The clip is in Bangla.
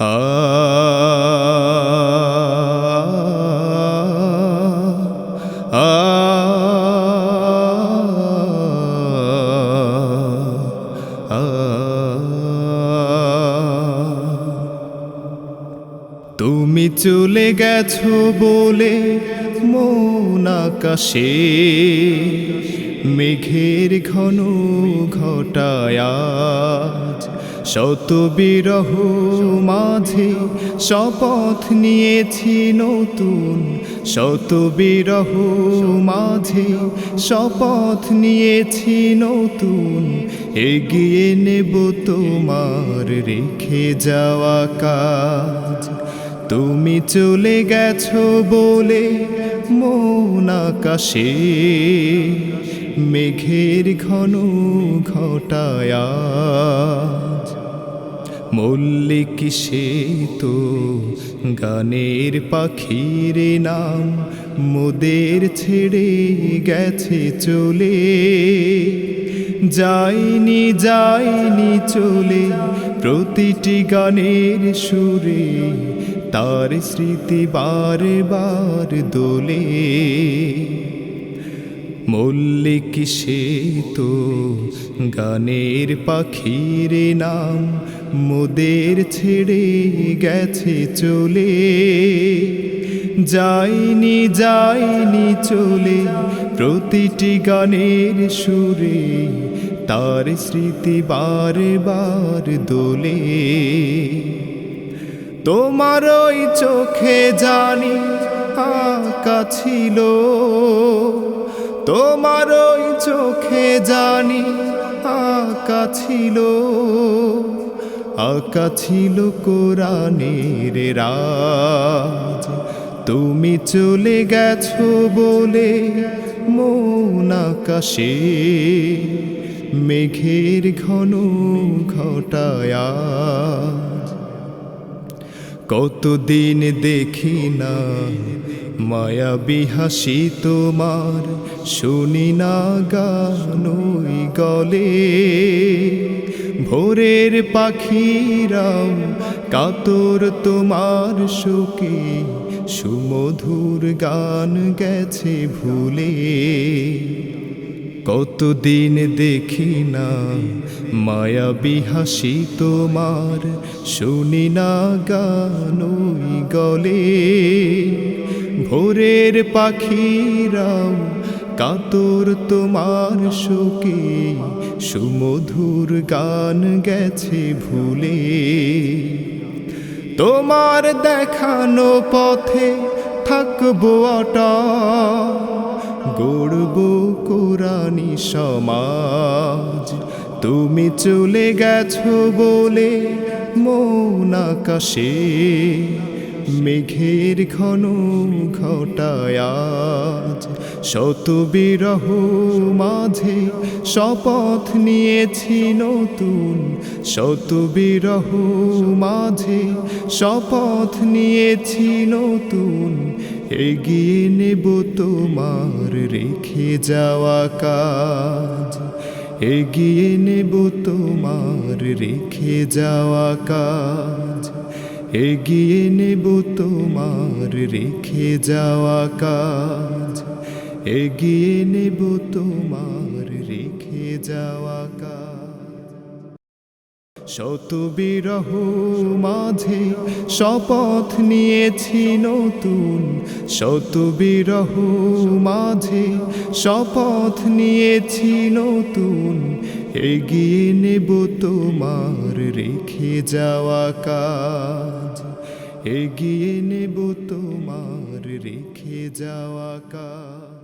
তুমি চলে গেছো বলে মন আকাশে মেঘের ঘন ঘটায় শত বিরহ মাঝে শপথ নিয়েছি নতুন। শত বিরহ মাঝে শপথ নিয়েছি নতুন। এগিয়ে নেব তোমার রেখে যাওয়া কাজ। তুমি চলে গেছো বলে মন আকাশে, মেঘের ঘন ঘটায় মল্লিক সে তো গানের পাখির নাম, মোদের ছেড়ে গেছে চলে। যায়নি যায়নি চলে প্রতিটি গানের সুরে তার স্মৃতি বারে বার দোলে মল্লিক সে তো গানের পাখির নাম? মোদের ছেড়ে গেছে চলে। যায়নি যাইনি চলে প্রতিটি গানের সুরে। তার স্মৃতি বারে বার দোলে। তোমার ওই চোখে জানি আঁকা ছিল। তোমার ওই চোখে জানি আঁকা ছিল। আঁকা ছিল কোরআনের রাজ। তুমি চলে গেছো বলে মন আকাশে। মেঘের ঘন ঘটায় কতদিন দেখি না। মায়াবী হাসি তোমার শুনি না গানই গলে। ভোরের পাখিরাও কাতর তোমার শোকে সুমধুর গান গেছে ভুলে। কতদিন দেখি না মায়াবী হাসি তোমার শুনি না গানই গলে। ভোরের পাখিরাও কাতর তোমার শোকে, সুমধুর গান গেছে ভুলে। তোমার দেখানো পথে থাকব অটা গড়ব কোরআনি সমাজ। তুমি চলে গেছো বলে মন আকাশে মেঘের ঘন ঘটায় আজ। শত বিরহ মাঝে শপথ নিয়েছি নতুন। শত বিরহ মাঝে শপথ নিয়েছি নতুন। এগিয়ে নেব তোমার রেখে যাওয়া কাজ। এগিয়ে নেব তোমার রেখে যাওয়া কাজ। এগিয়ে নেব তোমার রেখে যাওয়া কাজ। এগিয়ে নেব তোমার রেখে যাওয়া শত বিরহ মাঝে শপথ নিয়েছি নতুন। শত বিরহ মাঝে শপথ নিয়েছি নতুন। এগিয়ে নেব তোমার রেখে যাওয়া কাজ। এগিয়ে নেব তোমার রেখে যাওয়া কাজ।